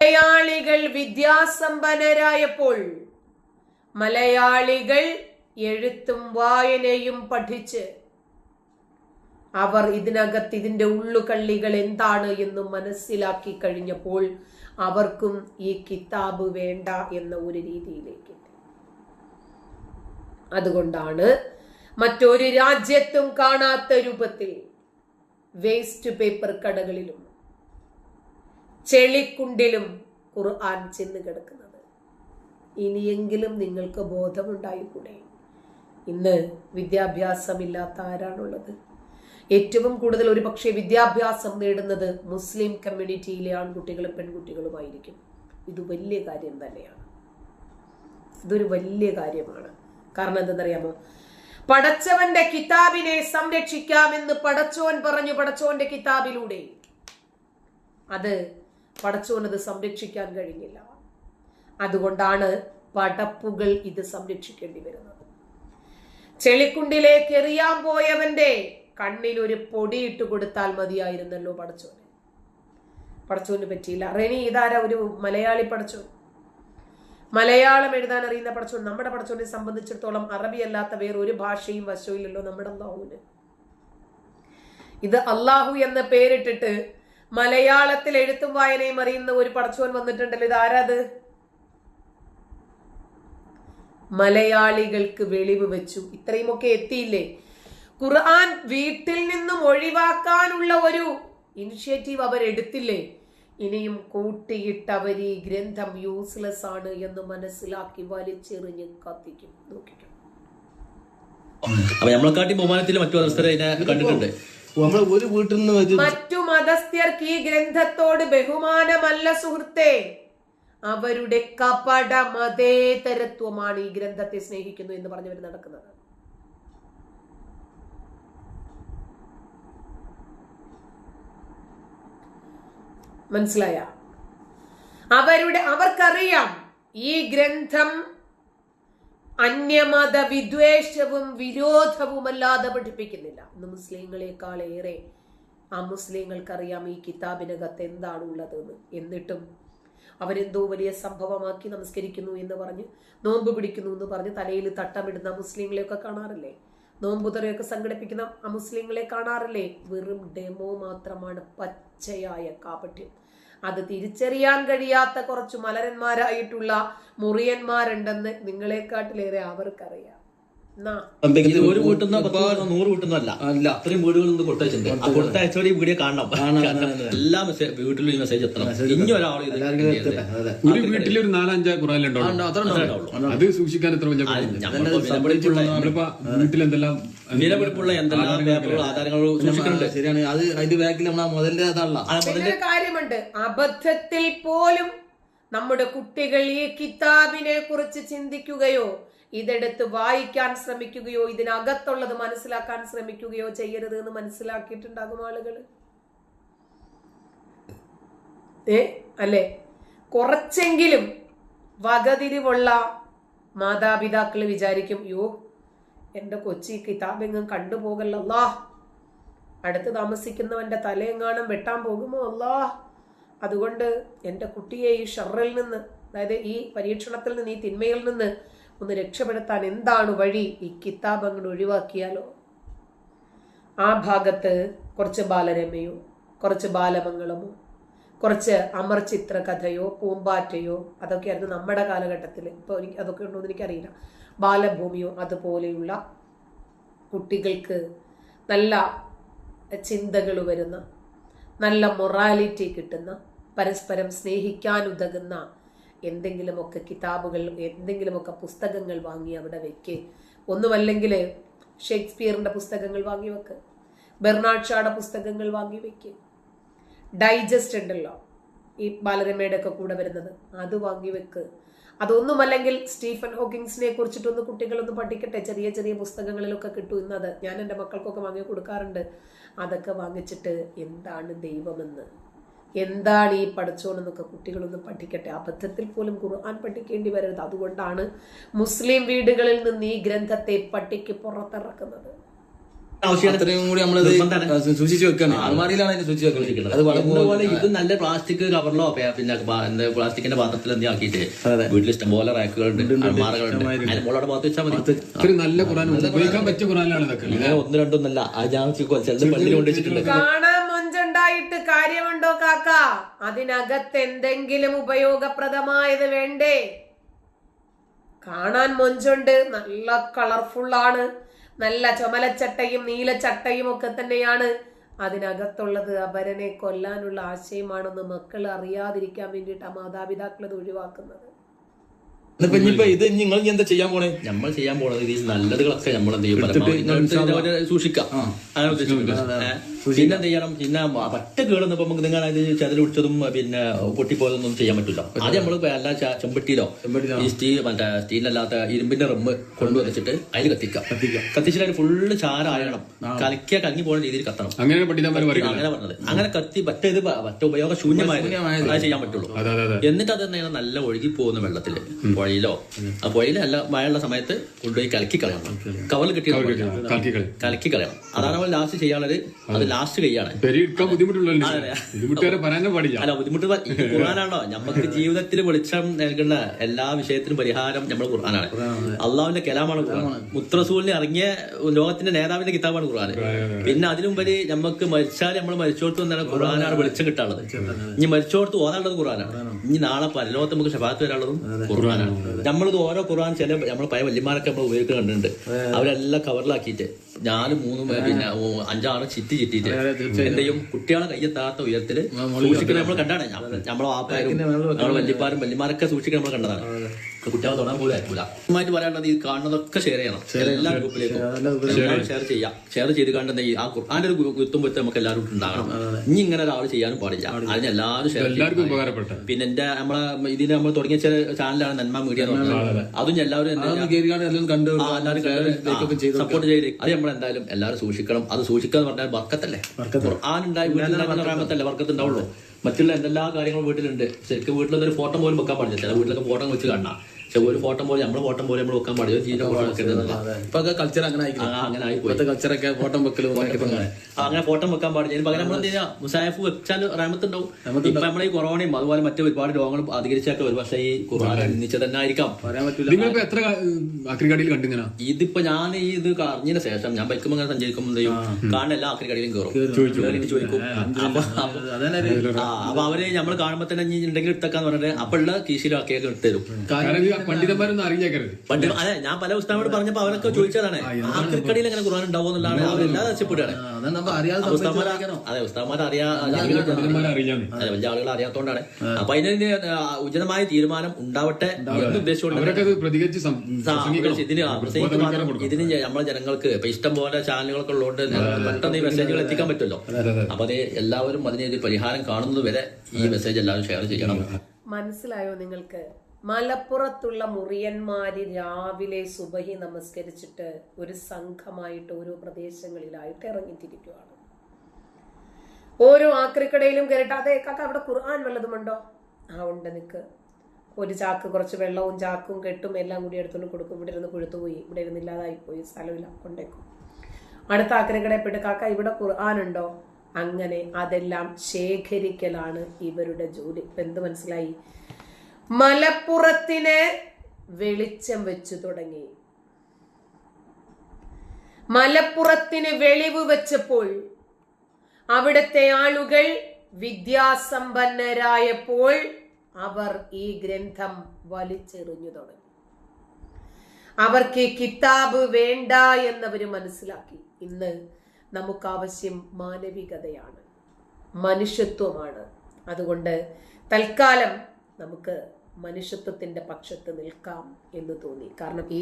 മലയാളികൾ വിദ്യാസമ്പന്നരായപ്പോൾ മലയാളികൾ എഴുത്തും വായനയും പഠിച്ച് അവർ ഇതിനകത്ത് ഇതിന്റെ ഉള്ളുകള്ളികൾ എന്താണ് എന്ന് മനസ്സിലാക്കി കഴിഞ്ഞപ്പോൾ അവർക്കും ഈ കിതാബ് വേണ്ട എന്ന ഒരു രീതിയിലേക്ക് അതുകൊണ്ടാണ് മറ്റൊരു രാജ്യത്തും കാണാത്ത രൂപത്തിൽ വേസ്റ്റ് പേപ്പർ കടകളിലും ചെളിക്കുണ്ടിലും ഖുർആൻ ചെന്ന് കിടക്കുന്നത്. ഇനിയെങ്കിലും നിങ്ങൾക്ക് ബോധമുണ്ടായിക്കൂടെ? ഇന്ന് വിദ്യാഭ്യാസമില്ലാത്ത ആരാണുള്ളത്? ഏറ്റവും കൂടുതൽ ഒരു പക്ഷേ വിദ്യാഭ്യാസം നേടുന്നത് മുസ്ലിം കമ്മ്യൂണിറ്റിയിലെ ആൺകുട്ടികളും പെൺകുട്ടികളുമായിരിക്കും. ഇത് വലിയ കാര്യം തന്നെയാണ്. ഇതൊരു വലിയ കാര്യമാണ്. കാരണം എന്തെന്നറിയാമോ? പടച്ചവന്റെ കിതാബിനെ സംരക്ഷിക്കാമെന്ന് പടച്ചോൻ പറഞ്ഞു പടച്ചോന്റെ കിതാബിലൂടെ. അത് പടച്ചോനത് സംരക്ഷിക്കാൻ കഴിഞ്ഞില്ല. അതുകൊണ്ടാണ് പടപ്പുകൾ ഇത് സംരക്ഷിക്കേണ്ടി വരുന്നത്. ചെളിക്കുണ്ടിലേക്ക് എറിയാൻ പോയവന്റെ കണ്ണിൽ ഒരു പൊടിയിട്ട് കൊടുത്താൽ മതിയായിരുന്നല്ലോ പടച്ചോന്. പടച്ചോന് പറ്റിയില്ല. റെനി ഇതാരാ ഒരു മലയാളി പടച്ചോൻ? മലയാളം എഴുതാൻ അറിയുന്ന പടച്ചോൻ നമ്മുടെ പടച്ചോനെ സംബന്ധിച്ചിടത്തോളം അറബി അല്ലാത്ത ഒരു ഭാഷയും വശമില്ലല്ലോ നമ്മുടെ അള്ളാഹുവിന്. ഇത് അള്ളാഹു എന്ന് പേരിട്ടിട്ട് മലയാളത്തിൽ എഴുത്തും വായനയും അറിയുന്ന ഒരു പടച്ചോൻ വന്നിട്ടുണ്ടല്ലോ. ഇത് മലയാളികൾക്ക് വെളിവ് വെച്ചു. ഇത്രയുമൊക്കെ എത്തിയില്ലേ? ഖുർആൻ വീട്ടിൽ നിന്നും ഒഴിവാക്കാനുള്ള ഒരു ഇനിഷ്യേറ്റീവ് അവർ എടുത്തില്ലേ? ഇനിയും കൂട്ടിയിട്ട് അവർ ഈ ഗ്രന്ഥം യൂസ്ലെസ് ആണ് എന്ന് മനസ്സിലാക്കി വലിച്ചെറിഞ്ഞ് കത്തിക്കും. നോക്കിക്കും. അപ്പൊ നമ്മളെക്കാട്ടി ബഹുമാനത്തിൽ മറ്റു അവസ്ഥ കണ്ടിട്ടുണ്ട്. നമ്മൾ ഒരു വീട്ടിൽ നിന്ന് മറ്റു മതസ്ഥർക്ക് ഈ ഗ്രന്ഥത്തോട് ബഹുമാനമല്ല സുഹൃത്തെ. അവരുടെ കപട മതേതരത്വമാണ് ഈ ഗ്രന്ഥത്തെ സ്നേഹിക്കുന്നു എന്ന് പറഞ്ഞവർ നടക്കുന്നത്. മനസ്സിലായ? അവരുടെ അവർക്കറിയാം ഈ ഗ്രന്ഥം അന്യമത വിദ്വേഷവും വിരോധവുമല്ലാതെ പഠിപ്പിക്കുന്നില്ല. ഇന്ന് മുസ്ലിങ്ങളെക്കാളേറെ ആ മുസ്ലിങ്ങൾക്കറിയാം ഈ കിതാബിനകത്ത് എന്താണ് ഉള്ളതെന്ന് എന്നിട്ടും അവരെന്തോ വലിയ സംഭവമാക്കി നമസ്കരിക്കുന്നു എന്ന് പറഞ്ഞ് നോമ്പ് പിടിക്കുന്നു എന്ന് പറഞ്ഞ് തലയിൽ തട്ടമിടുന്ന മുസ്ലിങ്ങളെയൊക്കെ കാണാറില്ലേ? നോമ്പുതറയൊക്കെ സംഘടിപ്പിക്കുന്ന ആ മുസ്ലിങ്ങളെ കാണാറില്ലേ? വെറും ഡെമോ മാത്രമാണ് പച്ചയായ കാപട്യം. അത് തിരിച്ചറിയാൻ കഴിയാത്ത കുറച്ച് മലരന്മാരായിട്ടുള്ള മുറിയന്മാരുണ്ടെന്ന് നിങ്ങളെക്കാട്ടിലേറെ അവർക്കറിയാം. ഇത് ഒരു വീട്ടിൽ നൂറ് വീട്ടിൽ നിന്നല്ല. അല്ല. അത്രയും വീടുകളിൽ നിന്ന് കൊടുത്തയച്ചിട്ടുണ്ട് ആ കൊടുത്തയച്ചോടെ ഈ വീഡിയോ കാണണം. എല്ലാ മെസ്സേജ് വീട്ടിലും ഈ മെസ്സേജ് എത്തണം. ഇനി ഒരാൾ ഒരു വീട്ടിൽ ഒരു നാലഞ്ച് ആ, അത്ര. അത് സൂക്ഷിക്കാൻ എത്ര വലിയ വീട്ടിൽ എന്തെല്ലാം വിലപിടിപ്പുള്ള എന്തെല്ലാം പേപ്പറുകൾ ആധാരങ്ങൾ സൂക്ഷിക്കുന്നുണ്ട് ശരിയാണ്. അത് അതിന്റെ ബാക്കിൽ നമ്മൾ മുതലിന്റെ അതല്ല കാര്യമുണ്ട്. അബദ്ധത്തിൽ പോലും നമ്മുടെ കുട്ടികൾ ഈ കിതാബിനെ കുറിച്ച് ചിന്തിക്കുകയോ ഇതെടുത്ത് വായിക്കാൻ ശ്രമിക്കുകയോ ഇതിനകത്തുള്ളത് മനസ്സിലാക്കാൻ ശ്രമിക്കുകയോ ചെയ്യരുത് എന്ന് മനസ്സിലാക്കിയിട്ടുണ്ടാകും ആളുകൾ ഏ അല്ലേ? കുറച്ചെങ്കിലും വകതിരിവുള്ള മാതാപിതാക്കൾ വിചാരിക്കും യോ എന്റെ കൊച്ചി കിതാബെങ്ങും കണ്ടുപോകല്ലോ അടുത്ത് താമസിക്കുന്നവന്റെ തലയെങ്ങാനും വെട്ടാൻ പോകുമോ അല്ലാ അതുകൊണ്ട് എന്റെ കുട്ടിയെ ഈ ഷറിൽ നിന്ന് അതായത് ഈ പരീക്ഷണത്തിൽ നിന്ന് ഈ തിന്മയിൽ നിന്ന് ഒന്ന് രക്ഷപ്പെടുത്താൻ എന്താണ് വഴി? ഈ കിതാബ് അങ്ങോട്ട് ഒഴിവാക്കിയാലോ? ആ ഭാഗത്ത് കുറച്ച് ബാലരമയോ കുറച്ച് ബാലമംഗളമോ കുറച്ച് അമർ ചിത്രകഥയോ പൂമ്പാറ്റയോ അതൊക്കെയായിരുന്നു നമ്മുടെ കാലഘട്ടത്തിൽ ഇപ്പോൾ എനിക്ക് അതൊക്കെ ഉണ്ടോ എന്ന് എനിക്കറിയില്ല. ബാലഭൂമിയോ അതുപോലെയുള്ള കുട്ടികൾക്ക് നല്ല ചിന്തകൾ വരുന്ന നല്ല മൊറാലിറ്റി കിട്ടുന്ന പരസ്പരം സ്നേഹിക്കാൻ ഉതകുന്ന എന്തെങ്കിലുമൊക്കെ കിതാബുകൾ എന്തെങ്കിലുമൊക്കെ പുസ്തകങ്ങൾ വാങ്ങി അവിടെ വെക്ക്. ഒന്നുമല്ലെങ്കിൽ ഷേക്സ്പിയറിന്റെ പുസ്തകങ്ങൾ വാങ്ങി വെക്ക്. ബെർണാഡ് ഷായുടെ പുസ്തകങ്ങൾ വാങ്ങി വെക്ക്. ഡൈജസ്റ്റ് ഉണ്ടല്ലോ ഈ ബാലരമയുടെ ഒക്കെ കൂടെ വരുന്നത്. അത് വാങ്ങി വെക്ക്. അതൊന്നുമല്ലെങ്കിൽ സ്റ്റീഫൻ ഹോക്കിങ്സിനെ കുറിച്ചിട്ടൊന്ന് കുട്ടികളൊന്ന് പഠിക്കട്ടെ. ചെറിയ ചെറിയ പുസ്തകങ്ങളിലൊക്കെ കിട്ടും ഇന്നത്. ഞാൻ എന്റെ മക്കൾക്കൊക്കെ വാങ്ങി കൊടുക്കാറുണ്ട്. അതൊക്കെ വാങ്ങിച്ചിട്ട് എന്താണ് ദൈവമെന്ന്? എന്താണ് ഈ പഠിച്ചോണെന്നൊക്കെ കുട്ടികളൊന്ന് പഠിക്കട്ടെ. അബദ്ധത്തിൽ പോലും ഖുർആൻ പഠിക്കേണ്ടി വരരുത്. അതുകൊണ്ടാണ് മുസ്ലിം വീടുകളിൽ നിന്ന് ഈ ഗ്രന്ഥത്തെ പട്ടിക്ക് പുറത്തിറക്കുന്നത്. അത്രയും കൂടി നമ്മളത്. സൂക്ഷിച്ചു വെക്കണം. അൽമാരിയിലാണ് അതിന് സൂക്ഷിച്ചു വെക്കുന്നത് അത് അതുപോലെ ഇത് നല്ല പ്ലാസ്റ്റിക് കവറിലോ പിന്നെ പ്ലാസ്റ്റിക്കിന്റെ പാത്രത്തിൽ എന്തെങ്കിലും ആക്കിയിട്ട്. വീട്ടിൽ ഇഷ്ടംപോലെ റാക്കുകളുണ്ട് അൽമാറകളുണ്ട് അതിന് മോളോടെ ഭാഗത്ത് വെച്ചാൽ മതി. നല്ല ഖുറാൻ ഉപയോഗിക്കാൻ പറ്റിയ ഖുറാനാണ് ഇതൊക്കെ ഒന്ന് രണ്ടൊന്നല്ല. ആ ഞാൻ ചിലത് പള്ളിയിൽ കൊണ്ടുവച്ചിട്ടുണ്ട്. കാര്യമുണ്ടോ കാക്ക? അതിനകത്ത് എന്തെങ്കിലും ഉപയോഗപ്രദമായത് വേണ്ടേ? കാണാൻ മൊഞ്ചുണ്ട്. നല്ല കളർഫുൾ ആണ്. നല്ല ചുമലച്ചട്ടയും നീലച്ചട്ടയും ഒക്കെ തന്നെയാണ്. അതിനകത്തുള്ളത് അപരനെ കൊല്ലാനുള്ള ആശയമാണെന്ന് മക്കൾ അറിയാതിരിക്കാൻ വേണ്ടിയിട്ടാണ് മാതാപിതാക്കൾ ഒഴിവാക്കുന്നത്. ഇപ്പൊ ഇനിയിപ്പോ ഇത് നിങ്ങൾ എന്താ ചെയ്യാൻ പോണേ? നമ്മൾ ചെയ്യാൻ പോണത് ഇതിൽ നല്ലതുകളൊക്കെ നമ്മൾ എന്ത് ചെയ്യും? സൂക്ഷിക്കാം? പിന്നെ എന്ത് ചെയ്യണം? പിന്നെ പറ്റ കേടുന്ന ഇപ്പൊ നമുക്ക് നിങ്ങൾ അത് ചതിൽ പിടിച്ചതും പിന്നെ പൊട്ടിപ്പോയതൊന്നും ചെയ്യാൻ പറ്റില്ല അത് നമ്മൾ എല്ലാ ചെമ്പട്ടിയിലോ ഈ സ്റ്റീൽ മറ്റേ സ്റ്റീലല്ലാത്ത ഇരുമ്പിന്റെ റമ്മ് കൊണ്ടുവന്നിട്ട് അതിൽ കത്തിക്കാം. കത്തിച്ചിട്ട് അതിന് ഫുള്ള് ചാരായണം കലക്കിയ കലങ്ങി പോകുന്ന രീതിയിൽ കത്തണം. അങ്ങനെ അങ്ങനെ പറഞ്ഞത്. അങ്ങനെ കത്തി പറ്റ ഇത് പറ്റ ഉപയോഗ ശൂന്യമായ ചെയ്യാൻ പറ്റുള്ളൂ. അതെ അതെ അതെ. എന്നിട്ട് അത് തന്നെയാണ് നല്ല ഒഴുകി പോകുന്ന വെള്ളത്തിൽ. പുഴയിലോ ആ പുഴയിലോ അല്ല മഴയുള്ള സമയത്ത് കൊണ്ടുപോയി കലക്കി കളയണം. കവൽ കിട്ടിയ കാക്കിക്കളി കലക്കി കളയണം. അതാണ് നമ്മൾ ലാസ്റ്റ് ചെയ്യാനുള്ളത്. അത് ലാസ്റ്റ് കൈയാണ് അല്ല ബുദ്ധിമുട്ട് ഖുർആാനാണോ? നമുക്ക് ജീവിതത്തിൽ വെളിച്ചം നൽകുന്ന എല്ലാ വിഷയത്തിനും പരിഹാരം നമ്മൾ ഖുർആാനാണ്. അള്ളാഹുവിന്റെ കലാമാണ് ഖുർആൻ. മുത്രസൂലിന് ഇറങ്ങിയ ലോകത്തിന്റെ നേതാവിന്റെ കിതാബാണ് ഖുർആൻ. പിന്നെ അതിനുമുമ്പരി നമുക്ക് മരിച്ചാൽ നമ്മൾ മരിച്ചോടത്ത് വന്നാണ് ഖുർആനാണ് വെളിച്ചം കിട്ടാനുള്ളത്. ഇനി മരിച്ചോടത്ത് ഓതാനുള്ളത് ഖുർആനാണ്. ഇനി നാളെ പരലോകത്ത് നമുക്ക് ഷഫാത്ത് വരാനുള്ളതും ഖുർആനാണ്. നമ്മളിത് ഓരോ ഖുർആൻ ചില നമ്മൾ പഴയ വല്യമാരൊക്കെ നമ്മൾ ഉപയോഗിക്കുന്ന കണ്ടിട്ടുണ്ട്. അവരെല്ലാം കവറിലാക്കിയിട്ട് ഞാൻ മൂന്ന് പിന്നെ അഞ്ചാറ് ചിറ്റി ചിറ്റിയിട്ട് എന്തെയും കുട്ടികളെ കയ്യെത്താത്ത ഉയരത്തിൽ സൂക്ഷിക്കുന്നത് നമ്മൾ കണ്ടാണ്. നമ്മളെ വാപ്പാരും നമ്മളെ വല്യപ്പാരും വല്യമാരൊക്കെ സൂക്ഷിക്കുന്നത് നമ്മൾ കണ്ടതാണ്. കുട്ടികളെ തൊടാൻ പോലും ആയിരിക്കില്ല ആദ്യമായിട്ട് പറയാനുള്ളത് ഈ കാണുന്നതൊക്കെ ഷെയർ ചെയ്യണം. എല്ലാ ഗ്രൂപ്പിലേക്കും. ഷെയർ ചെയ്യാം. ഷെയർ ചെയ്ത് കണ്ടെന്ന് ഈ ആ ഖുർആന്റെ ഒരു എത്തുമ്പോഴത്തെ നമുക്ക് എല്ലാവരും ഉണ്ടാകണം. ഇനി ഇങ്ങനെ ഒരാൾ ചെയ്യാനും പാടില്ല. അതിന് എല്ലാവരും ഷെയർ എല്ലാവർക്കും ഉപകാരപ്പെട്ട. പിന്നെ എന്റെ നമ്മളെ ഇതിന് നമ്മൾ തുടങ്ങിയ ചില ചാനലാണ് നന്മ മീഡിയ എന്ന് പറഞ്ഞത് അതും എല്ലാവരും ചെയ്യാ? കണ്ടു സപ്പോർട്ട് ചെയ്ത്. അത് നമ്മൾ എന്തായാലും എല്ലാവരും സൂക്ഷിക്കണം. അത് സൂക്ഷിക്കുക എന്ന് പറഞ്ഞാൽ വർക്കത്തല്ലേ? ഖുർആൻ ഉണ്ടായി വീട്ടിലുണ്ടാക്കുന്ന റാമത്തല്ലേ? വർക്കത്ത് ഉണ്ടാവുള്ളൂ. മറ്റുള്ള എന്തെല്ലാം കാര്യങ്ങളും വീട്ടിലുണ്ട്. ശരിക്കും വീട്ടിലൊന്നും ഒരു ഫോട്ടോ പോലും വെക്കാൻ പാടില്ല. ചില വീട്ടിലൊക്കെ ഫോട്ടോ വെച്ച് കാണാം പക്ഷെ ഒരു ഫോട്ടോ പോലെ നമ്മുടെ ഫോട്ടോ പോലെ നമ്മൾ വെക്കാൻ പാടില്ല. ജീരോ ഫോട്ടോ വെക്കരുതെന്നില്ല ഇപ്പൊ കൾച്ചർ അങ്ങനെ ആയി അങ്ങനെ ആയി പോയി ഇപ്പോഴത്തെ കൾച്ചറൊക്കെ ഫോട്ടോ വെക്കലും അങ്ങനെ ഫോട്ടോ വെക്കാൻ പാടില്ല. ഇനി പകരം നമ്മൾ എന്ത് ചെയ്യാം മുസാഫ് വെച്ചാൽ റാമത്ത് ഉണ്ടാവും ഇപ്പൊ നമ്മളെ ഈ കൊറോണയും അതുപോലെ മറ്റു ഒരുപാട് രോഗങ്ങളും അധികരിച്ചൊക്കെ ഒരു പക്ഷേ ഈ ഖുർആൻ ഒന്നിച്ച് തന്നെ ആയിരിക്കാം. പറയാൻ പറ്റില്ല എത്ര കണ്ടിങ്ങനെ? ഇതിപ്പോ ഞാൻ ഈ ഇത് അറിഞ്ഞതിന് ശേഷം ഞാൻ ബൈക്കുമ്പോൾ അങ്ങനെ സഞ്ചരിക്കുമ്പോൾ എന്ത് ചെയ്യും? കാണുന്ന എല്ലാ ആക്രി കടയിലും കയറും ചോദിക്കും. അപ്പൊ അവർ നമ്മൾ കാണുമ്പോ തന്നെ ഉണ്ടെങ്കിൽ എടുത്തേക്കാന്ന് പറഞ്ഞിട്ട് അപ്പൊ ഉള്ള കീശിലാക്കിയൊക്കെ എടുത്തരും കാരണം ഇത് പണ്ഡിതന്മാരൊന്നും അറിഞ്ഞേക്കരുത്. അതെ ഞാൻ പല ഉസ്താമോട് പറഞ്ഞപ്പോ അവരൊക്കെ ചോദിച്ചതാണ് ആ കടയിൽ എങ്ങനെ ഖുർആൻ ഉണ്ടാവും എന്നുള്ളതാണ്? അവരെല്ലാം രക്ഷപ്പെടുകയാണ്. അതെ നമ്മൾ അറിയാതെ വലിയ ആളുകൾ അറിയാത്തോണ്ടാണ്. അപ്പൊ അതിന് ഉചിതമായ തീരുമാനം ഉണ്ടാവട്ടെ എന്ന് ഉദ്ദേശിച്ചുകൊണ്ട്. ഇതിന് നമ്മളെ ജനങ്ങൾക്ക് ഇപ്പൊ ഇഷ്ടം പോലെ ചാനലുകളൊക്കെ ഉള്ളതുകൊണ്ട് പെട്ടെന്ന് ഈ മെസ്സേജുകൾ എത്തിക്കാൻ പറ്റുമല്ലോ. അപ്പൊ അത് എല്ലാവരും അതിനൊരു പരിഹാരം കാണുന്നത് വരെ ഈ മെസ്സേജ് എല്ലാവരും ഷെയർ ചെയ്യണം. മനസ്സിലായോ നിങ്ങൾക്ക്? മലപ്പുറത്തുള്ള മുറിയന്മാര് രാവിലെ സുബഹി നമസ്കരിച്ചിട്ട് ഒരു സംഘമായിട്ട് ഓരോ പ്രദേശങ്ങളിലായിട്ട് ഇറങ്ങിത്തിരിക്കുകയാണ് ഓരോ ആക്രിക്കടയിലും കയറിട്ട് കാക്ക അവിടെ ഖുർആൻ വല്ലതുമുണ്ടോ? ആ ഉണ്ട് നിക്ക്. ഒരു ചാക്ക് കുറച്ച് വെള്ളവും ചാക്കും കെട്ടും എല്ലാം കൂടി എടുത്തുകൊണ്ട് കൊടുക്കും. ഇവിടെ ഇരുന്ന് കൊഴുത്തുപോയി. ഇവിടെ ഇരുന്ന് ഇല്ലാതായിപ്പോയി. സ്ഥലമില്ല. കൊണ്ടേക്കും. അടുത്ത ആക്രിക്കടയിൽ പെട്ട് കാക്ക ഇവിടെ ഖുർആൻ ഉണ്ടോ? അങ്ങനെ അതെല്ലാം ശേഖരിക്കലാണ് ഇവരുടെ ജോലി. ഇപ്പം എന്ത് മനസ്സിലായി? മലപ്പുറത്തിന് വെളിച്ചം വെച്ചു തുടങ്ങി. മലപ്പുറത്തിന് വെളിവ് വെച്ചപ്പോൾ അവിടുത്തെ ആളുകൾ വിദ്യാസമ്പന്നരായപ്പോൾ അവർ ഈ ഗ്രന്ഥം വലിച്ചെറിഞ്ഞു തുടങ്ങി. അവർക്ക് ഈ കിതാബ് വേണ്ട എന്നവർ മനസ്സിലാക്കി. ഇന്ന് നമുക്കാവശ്യം മാനവികതയാണ് മനുഷ്യത്വമാണ്. അതുകൊണ്ട് തൽക്കാലം നമുക്ക് മനുഷ്യത്വത്തിന്റെ പക്ഷത്ത് നിൽക്കാം എന്ന് തോന്നി. കാരണം ഈ